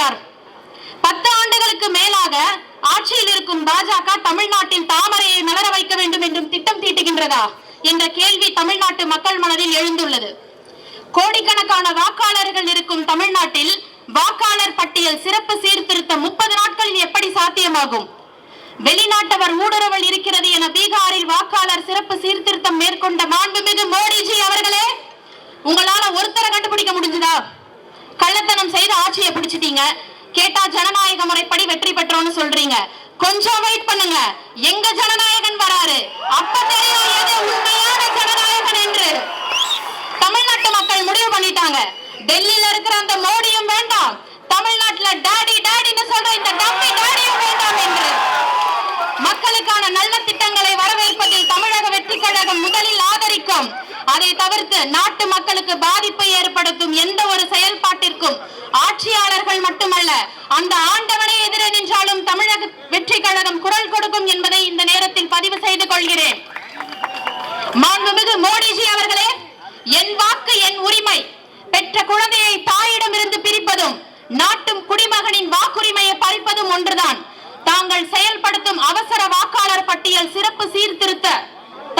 அவசர பத்து ஆண்டுகளுக்கு மேலாக ஆட்சியில் இருக்கும் பாஜக தமிழ்நாட்டின் தாமரையை மலர வைக்க வேண்டும் என்றும் திட்டம் தீட்டுகின்றதா என்ற கேள்வி தமிழ்நாட்டு மக்கள் மனதில் எழுந்துள்ளது. கோடிக்கணக்கான வாக்காளர்கள் இருக்கும் தமிழ்நாட்டில் வாக்காளர் பட்டியல் சிறப்பு சீர்திருத்தம் முப்பது நாட்களில் எப்படி சாத்தியமாகும்? வெளிநாட்டவர் ஊடுருவல் இருக்கிறது என பீகாரில் வாக்காளர் சிறப்பு சீர்திருத்தம் மேற்கொண்ட மாண்புமிகு மோடிஜி அவர்களே உங்களால ஒருத்தரை கண்டுபிடிக்க முடிஞ்சுதா? கள்ளத்தனம் செய்து ஆட்சியை பிடிச்சிட்டீங்க. கேட்டா ஜனநாயக முறைப்படி வெற்றி பெற்றோம்னு சொல்றீங்க. கொஞ்சம் வெயிட் பண்ணுங்க. எங்க ஜனநாயகன் வராரு? அப்ப தெரியும் எது உண்மையான ஜனநாயகன் என்று. தமிழ்நாட்டு மக்கள் முடிவு பண்ணிட்டாங்க. டெல்லியில இருக்கிற அந்த மோடியும் வேண்டாம். தமிழ்நாட்டுல டாடி டாடின்னு சொல்ற இந்த டம்மி டாடியும் வேண்டாம் என்று. மக்களுக்கான நல்ல திட்டங்களை வரவேற்பதில் தமிழக வெற்றி கழகம் முதலில் ஆதரிக்கும். அதை தவிர்த்து நாட்டு மக்களுக்கு பாதிப்பை ஏற்படுத்தும் எந்த ஒரு செயல் ஆட்சியாளர்கள் மட்டுமல்ல அந்த ஆண்டவனை எதிரே நின்றாலும் தமிழக வெற்றி கழகம் குரல் கொடுக்கும் என்பதை இந்த நேரத்தில் பதிவு செய்து கொள்கிறேன். மாண்புமிகு மோடிஜி அவர்களே என் வாக்கு என் உரிமை பெற்ற குழந்தையை தாயிடமிருந்து பிரிப்பதும் நாட்டும் குடிமகனின் வாக்குரிமையை பறிப்பதும் ஒன்றுதான். தாங்கள் செயல்படுத்தும் அவசர வாக்காளர் பட்டியல் சிறப்பு சீர்திருத்த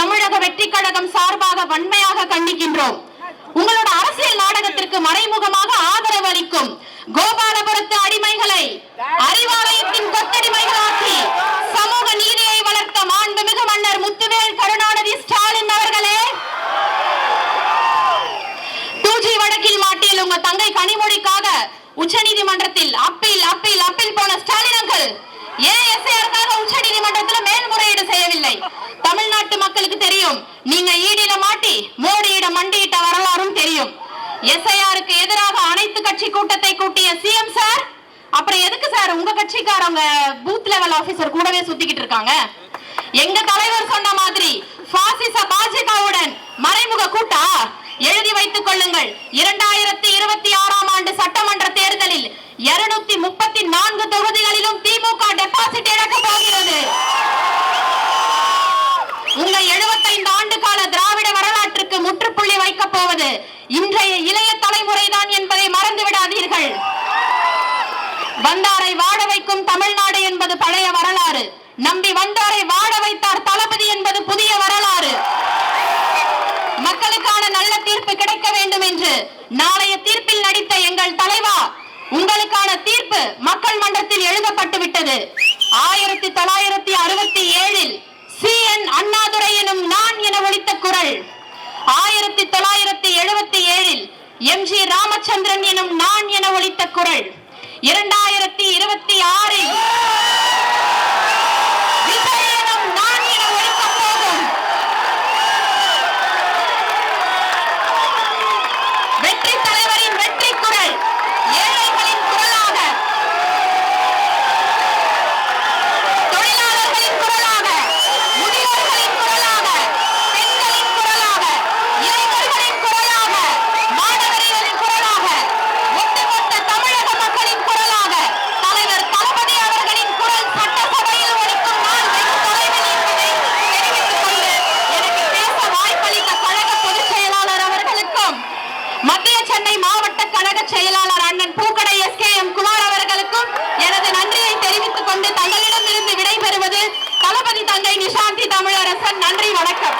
தமிழக வெற்றி கழகம் சார்பாக வன்மையாக கண்டிக்கின்றோம். உங்களோட அரசியல் நாடகத்திற்கு மறைமுகமாக ஆதரவு அளிக்கும் கோபாலபுரத்து அடிமைகளை அறிவாலயத்தின் கொத்தடிமைகளாக்கி சமூக நீதியை வளர்த்த மாண்புமிகு மன்னர் முத்துவேல் கருணாநிதி ஸ்டாலின் அவர்களே. டூஜி வழக்கில் மாட்டியில் உங்க தங்கை கனிமொழிக்காக உச்சநீதிமன்றத்தில் அப்பீல் அப்பீல் அப்பீல் போன ஸ்டாலின் அங்கிள். ஏன் எஸ்ஐஆருக்காக உச்சநீதிமன்றத்தில் மேல்முறையீடு செய்யவில்லை. தமிழ்நாட்டு மக்களுக்கு தெரியும் நீங்க எஸ்ஐஆருக்கு எதிராக அனைத்து கட்சி கூட்டத்தை கூட்டிய சிஎம் சார் அப்புறம் எதுக்கு சார் உங்க கட்சிக்காரங்க பூத் லெவல் ஆபீசர் கூடவே சுத்திக்கிட்டு இருக்காங்க? எங்க தலைவர் சொன்ன மாதிரி பாசிச பாஜகவுடன் மறைமுக கூட்டா? எழுதி வைத்துக் கொள்ளுங்கள். இரண்டாயிரத்தி இருபத்தி ஆறாம் ஆண்டு சட்டமன்ற தேர்தலில் இருநூத்தி முப்பத்தி நான்கு தொகுதிகளிலும் திமுக டெபாசிட் இழக்க போகிறது. உங்க 75 ஆண்டு கால திராவிட வரலாற்றுக்கு முற்றுப்புள்ளி வைக்கப் போவது இன்றைய இளைய தலைமுறைதான் என்பதை மறந்து விடாதீர்கள் வந்தாரை வாழ வைக்கும் தமிழ்நாடு என்பது பழைய வரலாறு. நம்பி வந்தாரை வாழ வைத்தார் தளபதி என்பது புதிய வரலாறு. மக்களுக்கான நல்ல தீர்ப்பு கிடைக்க வேண்டும் என்று நாளைய தீர்ப்பில் நடித்த எங்கள் தலைவா உங்களுக்கான தீர்ப்பு மக்கள் மன்றத்தில் எழுதப்பட்டு விட்டது ஆயிரத்தி தொள்ளாயிரத்தி அறுபத்தி ஏழில் சி என் அண்ணாதுரை எனும் நான் என ஒலித்த குரல் ஆயிரத்தி தொள்ளாயிரத்தி எழுபத்தி ஏழில் எம் ஜி ராமச்சந்திரன் எனும் நான் என ஒழித்த குரல். இரண்டாயிரத்தி இருபத்தி ஆறில் நன்றி வணக்கம்.